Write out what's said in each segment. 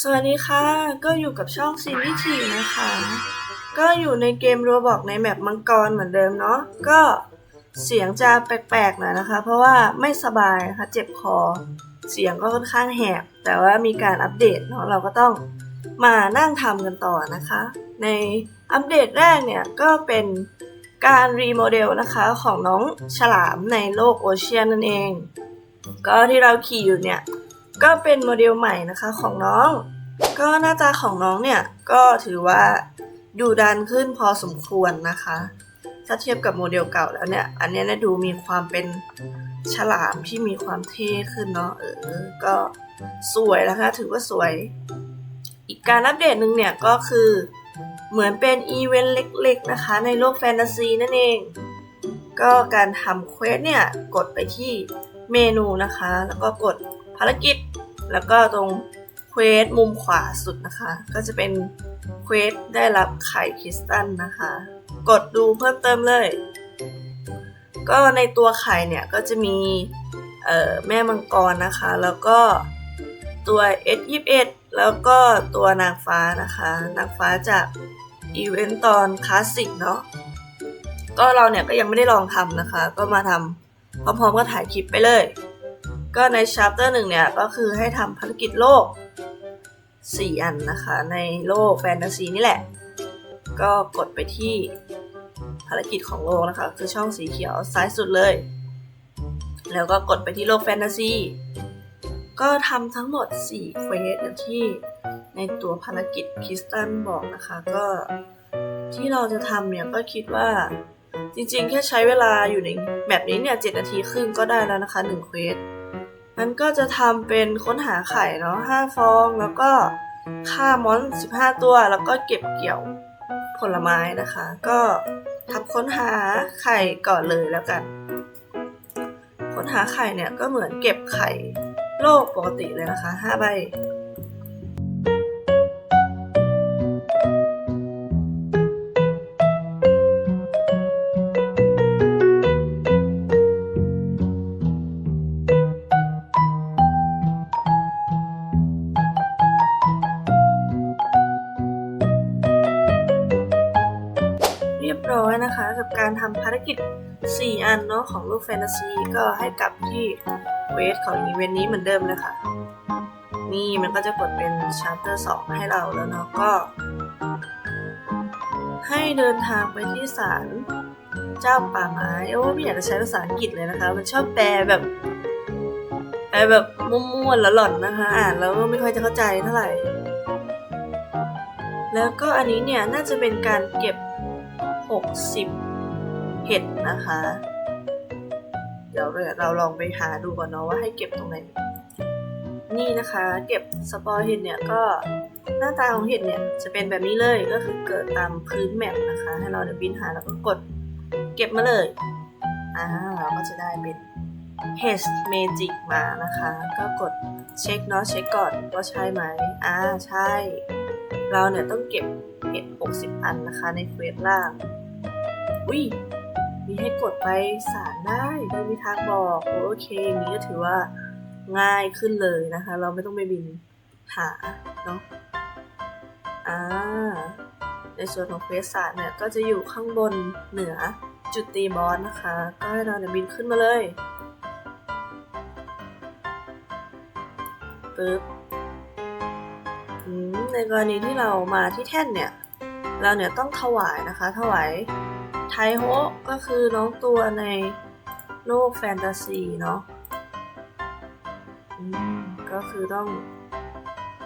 สวัสดีค่ะ ก็อยู่กับช่องซีรีส์ทีนะคะ ก็อยู่ในเกมโรบอกในแมปมังกรเหมือนเดิมเนาะ ก็เสียงจะแปลกๆหน่อยนะคะ เพราะว่าไม่สบายนะคะเจ็บคอ เสียงก็ค่อนข้างแหบ แต่ว่ามีการอัปเดตเนาะ เราก็ต้องมานั่งทำกันต่อนะคะ ในอัปเดตแรกเนี่ยก็เป็นการรีโมเดลนะคะของน้องฉลามในโลกโอเชียนนั่นเอง ก็ที่เราขี่อยู่เนี่ย ก็เป็นโมเดลใหม่นะคะของน้อง ก็หน้าตาของน้องเนี่ยก็ถือว่าดูดันขึ้นพอสมควรนะคะ ถ้าเทียบกับโมเดลเก่าแล้วเนี่ย อันนี้นะดูมีความเป็นฉลามที่มีความเท่ขึ้นเนาะเออ ก็สวยนะคะ ถือว่าสวย อีกการอัปเดตหนึ่งเนี่ยก็คือเหมือนเป็นอีเวนต์เล็กๆนะคะ ในโลกแฟนตาซีนั่นเอง ก็การทำเควสเนี่ย กดไปที่เมนูนะคะ แล้วก็กด ภารกิจ แล้วก็ตรงเควสมุมขวาสุดนะคะ ก็จะเป็นเควสได้รับไข่คริสตัลนะคะ กดดูเพิ่มเติมเลย ก็ในตัวไข่เนี่ยก็จะมีแม่มังกรนะคะ แล้วก็ตัว S21 แล้วก็ตัวนางฟ้านะคะ นางฟ้าจากอีเวนต์ตอนคลาสสิกเนาะก็เราเนี่ยก็ยังไม่ได้ลองทำนะคะ ก็มาทำพร้อมๆก็ถ่ายคลิปไปเลย ก็ในช h ปเตอร์หนึ่งเนี่ย ก็คือให้ทำภารกิจโลก 4 อันนะคะ ในโลกแฟนตาซีนี่แหละ ก็กดไปที่ภารกิจของโลกนะคะ คือช่องสีเขียวซ้ายสุดเลย แล้วก็กดไปที่โลกแฟนตาซี ก็ทำทั้งหมด4เควสอย่างที่ในตัวภารกิจคริสตันบอกนะคะ ก็ที่เราจะทำเนี่ยก็คิดว่าจริงๆ แค่ใช้เวลาอยู่ในแบบนี้เนี่ย 7 นาทีครึ่งก็ได้แล้วนะคะ 1 เควส มันก็จะทำเป็นค้นหาไข่เนาะห้าฟอง แล้วก็ฆ่ามอนสิบห้าตัว แล้วก็เก็บเกี่ยวผลไม้นะคะ ก็ทำค้นหาไข่ก่อนเลยแล้วกัน ค้นหาไข่เนี่ยก็เหมือนเก็บไข่โลกปกติเลยนะคะห้าใบ กับการทำภารกิจ 4 อันเนาะของลูกแฟนตาซีก็ให้กลับที่เวทของอีเวนต์นี้เหมือนเดิมเลยค่ะ นี่มันก็จะกดเป็นชาร์เตอร์ 2 ให้เราแล้วเนาะก็ ให้เดินทางไปที่ศาลเจ้าป่าไม้โอ้ไม่อยากจะใช้ภาษาอังกฤษเลยนะคะ มันชอบแปลแบบแปลแบบมั่วๆแล้วหล่อนนะคะ อ่านแล้วไม่ค่อยจะเข้าใจเท่าไหร่ แล้วก็อันนี้เนี่ยน่าจะเป็นการเก็บ 60 เห็ดนะคะ เดี๋ยวเราลองไปหาดูก่อนเนาะว่าให้เก็บตรงไหน นี่นะคะ เก็บสปอร์เห็ดเนี่ยก็หน้าตาของเห็ดเนี่ยจะเป็นแบบนี้เลยก็คือเกิดตามพื้นแมปนะคะ ให้เราเดี๋ยวบินหาแล้วก็กดเก็บมาเลยอ่าเราก็จะได้เป็น h e d Magic มานะคะ ก็กดเช็คเนาะเช็คก่อนว่าใช่ไหมอ่าใช่ เราเนี่ยต้องเก็บเห็ด60 อันนะคะในเควสล่างวิ มีให้กดไปสารได้โดยมีทางบอกโอเคอย่างนี้ก็ถือว่าง่ายขึ้นเลยนะคะ เราไม่ต้องไปบินหาเนาะอ่าในส่วนของเควสสารเนี่ยก็จะอยู่ข้างบนเหนือจุดตีบอสนะคะ ก็ให้เราเนี่ยบินขึ้นมาเลยปึ๊บในกรณีที่เรามาที่แท่นเนี่ย เราเนี่ยต้องถวายนะคะ ถวาย ไทโฮะก็คือน้องตัวในโลกแฟนตาซีเนาะอืมก็คือต้อง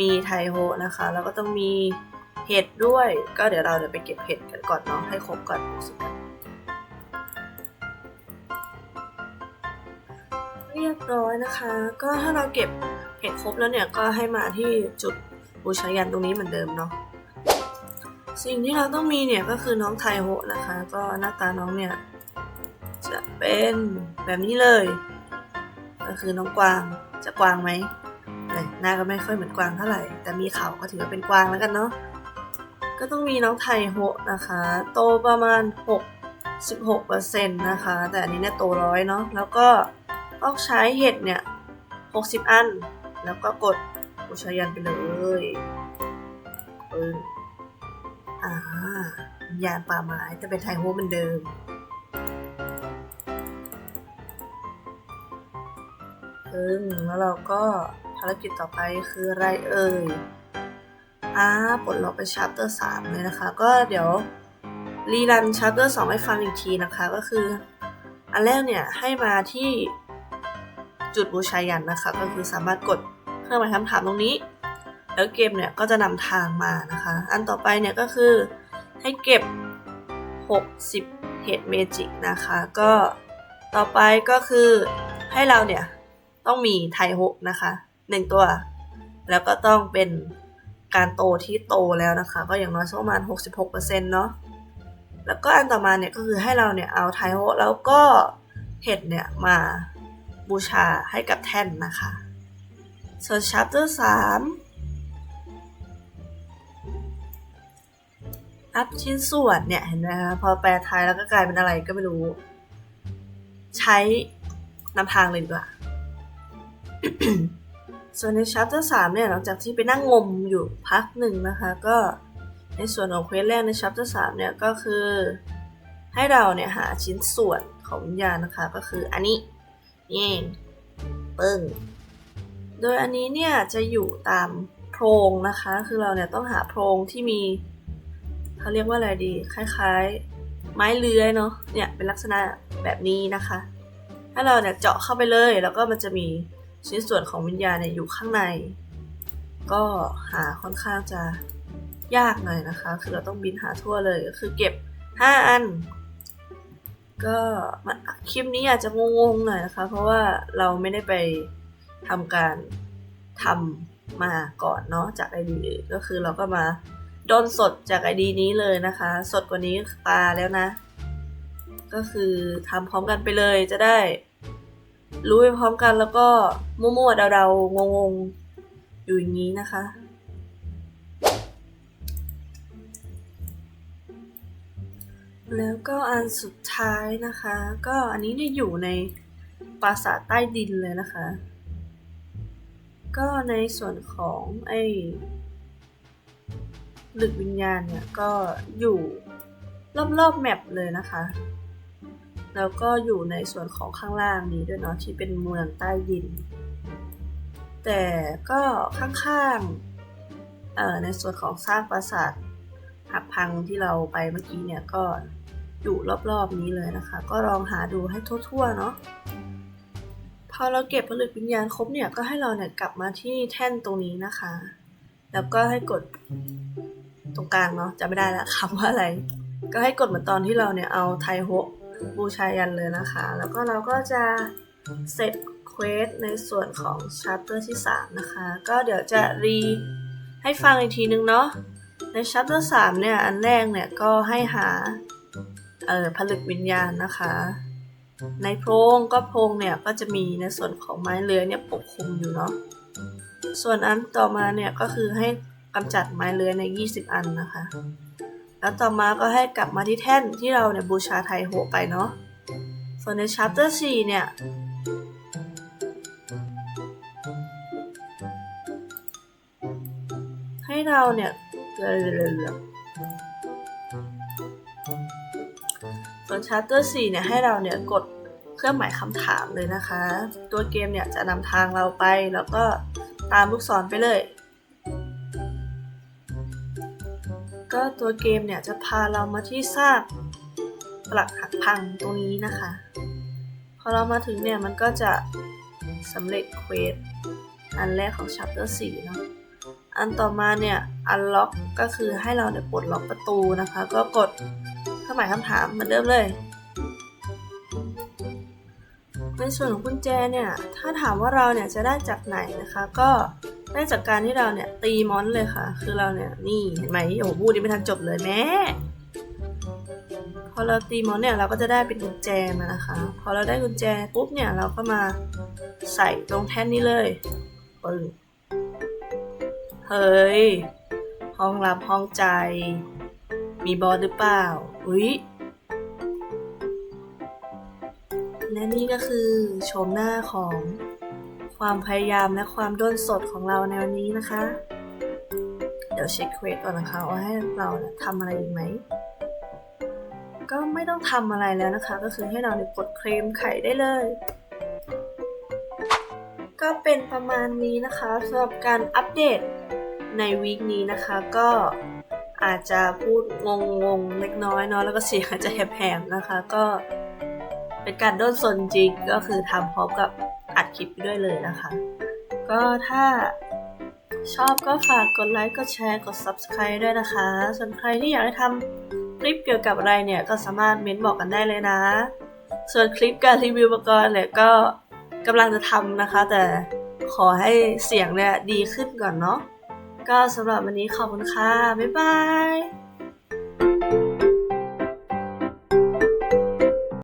มีไทโฮะนะคะ แล้วก็ต้องมีเห็ดด้วย ก็เดี๋ยวเราเดี๋ยวไปเก็บเห็ดกันก่อนเนาะให้ครบก่อนสิบอันเรียบร้อยนะคะ ก็ถ้าเราเก็บเห็ดครบแล้วเนี่ยก็ให้มาที่จุดบูชายันตรงนี้เหมือนเดิมเนาะ สิ่งที่เราต้องมีเนี่ยก็คือน้องไทโฮนะคะ ก็หน้าตาน้องเนี่ยจะเป็นแบบนี้เลย ก็คือน้องกวางจะกวางไหมหน้าก็ไม่ค่อยเหมือนกวางเท่าไหร่ แต่มีเขาก็ถือว่าเป็นกวางแล้วกันเนาะก็ต้องมีน้องไทโฮนะคะ โตประมาณ 6 16%นะคะ แต่อันนี้เนี่ยโตร้อยเนาะแล้วก็ต้องใช้เห็ดเนี่ย60 อัน แล้วก็กดบูชายันไปเลยปึ้ง อ่าวิญญาณป่าไม้แต่เป็นไทโฮเหมือนเดิมปึ้งแล้วเราก็ภารกิจต่อไปคืออะไรเอ่ยอ่าปลดล็อกไปชาร์เตอร์สามเลยนะคะ ก็เดี๋ยวรีรันชาร์เตอร์สองให้ฟังอีกทีนะคะ ก็คือ อันแรกเนี่ยให้มาที่จุดบูชายันนะคะ ก็คือสามารถกดเครื่องหมายคำถามตรงนี้ แล้วเกมเนี่ยก็จะนำทางมานะคะ อันต่อไปเนี่ยก็คือ ให้เก็บ 60เฮดเมจิกนะคะ ก็ต่อไปก็คือให้เราเนี่ย ต้องมีไทยหกนะคะหนึ่งตัว แล้วก็ต้องเป็นการโตที่โตแล้วนะคะ ก็อย่างน้อยประมาณ 66%เนาะแล้วก็อันต่อมาเนี่ยก็คือให้เราเนี่ยเอาไทยหกแล้วก็เห็ดเนี่ยมาบูชาให้กับแท่นนะคะส่วน chapter 3 อัพชิ้นส่วนเนี่ยเห็นไหมคะพอแปลไทยแล้วก็กลายเป็นอะไรก็ไม่รู้ ใช้นำทางเลยดีกว่า ส่วนในชัปเตอร์สามเนี่ยหลังจากที่ไปนั่งงมอยู่พักหนึ่งนะคะ ก็ในส่วนของเควสแรกในชัปเตอร์สามเนี่ยก็คือ ให้เราเนี่ยหาชิ้นส่วนของวิญญาณนะคะ ก็คืออันนี้นี่เปึ้งโดยอันนี้เนี่ยจะอยู่ตามโพรงนะคะ คือเราเนี่ยต้องหาโพรงที่มี เขาเรียกว่าอะไรดี คล้ายๆ ไม้เลื้อยเนาะ เนี่ยเป็นลักษณะแบบนี้นะคะ ถ้าเราเนี่ยเจาะเข้าไปเลย แล้วก็มันจะมีชิ้นส่วนของวิญญาณเนี่ยอยู่ข้างใน ก็หาค่อนข้างจะยากหน่อยนะคะ คือเราต้องบินหาทั่วเลย ก็คือเก็บ 5 อัน ก็มันคลิปนี้อาจจะงงๆหน่อยนะคะ เพราะว่าเราไม่ได้ไปทำการทำมาก่อนเนาะจากไอดีอื่นก็คือเราก็มา โดนสดจากไอดีนี้เลยนะคะ สดกว่านี้ปลาแล้วนะ ก็คือทำพร้อมกันไปเลยจะได้ รู้ไปพร้อมกันแล้วก็มั่วๆเดาๆงงๆ อยู่อย่างนี้นะคะแล้วก็อันสุดท้ายนะคะ ก็อันนี้เนี่ยอยู่ในปราสาทใต้ดินเลยนะคะ ก็ในส่วนของไอ หลึกวิญญาณเนี่ยก็อยู่รอบๆแมปเลยนะคะ แล้วก็อยู่ในส่วนของข้างล่างนี้ด้วยเนาะที่เป็นเมืองใต้ดิน แต่ก็ข้างๆเอ่อในส่วนของสร้างปราสาทหักพังที่เราไปเมื่อกี้เนี่ยก็อยู่รอบๆนี้เลยนะคะ ก็ลองหาดูให้ทั่วๆเนาะพอเราเก็บผลึกวิญญาณครบเนี่ยก็ให้เราเนี่ยกลับมาที่แท่นตรงนี้นะคะ แล้วก็ให้กด ตรงกลางเนาะจะไม่ได้ละคำว่าอะไร ก็ให้กดเหมือนตอนที่เราเนี่ยเอาไทโฮบูชายันเลยนะคะ แล้วก็เราก็จะเสร็จเควสในส่วนของชาร์เตอร์ที่ 3 นะคะ ก็เดี๋ยวจะรีให้ฟังอีกทีนึงเนาะในชาร์เตอร์3เนี่ย อันแรกเนี่ยก็ให้หา เอ่อผลึกวิญญาณนะคะ ในโพรงก็โพรงเนี่ย ก็จะมีในส่วนของไม้เลื้อยเนี่ยปกคลุมอยู่เนาะส่วนอันต่อมาเนี่ย ก็คือให้ กำจัดไม้เลื้อยใน 20 อันนะคะ แล้วต่อมาก็ให้กลับมาที่แท่นที่เราเนี่ยบูชาไทโฮไปเนาะ ส่วนใน chapter 4 เนี่ย ให้เราเนี่ยเรือส่วน chapter 4 เนี่ยให้เราเนี่ยกดเครื่องหมายคำถามเลยนะคะ ตัวเกมเนี่ยจะนำทางเราไปแล้วก็ตามลูกศรไปเลย ก็ตัวเกมเนี่ยจะพาเรามาที่ซากปลักหักพังตรงนี้นะคะ พอเรามาถึงเนี่ยมันก็จะสำเร็จเควสอันแรกของ chapter 4เนาะอันต่อมาเนี่ย unlock ก็คือให้เราเนี่ยปลดล็อกประตูนะคะ ก็กดเครื่องหมายคำถามเหมือนเดิมเลย ในส่วนของกุญแจเนี่ย ถ้าถามว่าเราเนี่ยจะได้จากไหนนะคะ ก็ ได้จากการที่เราเนี่ยตีมอนเลยค่ะ คือเราเนี่ยนี่เห็นไหมโอ้โหพูดยังไม่ทันจบเลยแม่พอเราตีมอนเนี่ยเราก็จะได้เป็นกุญแจมานะคะ พอเราได้กุญแจปุ๊บเนี่ยเราก็มาใส่ตรงแท่นนี้เลยปึ้งเฮ้ยห้องรับห้องใจ มีบอสหรือเปล่าอุ๊ยและนี่ก็คือโฉมหน้าของ ความพยายามและความด้นสดของเราในวันนี้นะคะ เดี๋ยวเช็คเควสก่อนนะคะว่าให้เราเนี่ยทำอะไรอีกไหม ก็ไม่ต้องทำอะไรแล้วนะคะ ก็คือให้เราเนี่ยกดเคลมไข่ได้เลย ก็เป็นประมาณนี้นะคะสำหรับการอัปเดตในวีคนี้นะคะก็อาจจะพูดงงๆเล็กน้อยเนาะแล้วก็เสียงอาจจะแหบๆนะคะ ก็เป็นการด้นสนจริงก็คือทำพร้อมกับ อัดคลิปไปด้วยเลยนะคะ ก็ถ้าชอบก็ฝากกดไลค์ กดแชร์ กด Subscribe ด้วยนะคะ ส่วนใครที่อยากให้ทำคลิปเกี่ยวกับอะไรเนี่ย ก็สามารถเม้นบอกกันได้เลยนะ ส่วนคลิปการรีวิวอุปกรณ์เนี่ยก็กำลังจะทำนะคะ แต่ขอให้เสียงเนี่ยดีขึ้นก่อนเนาะ ก็สำหรับวันนี้ขอบคุณค่ะ บ๊ายบาย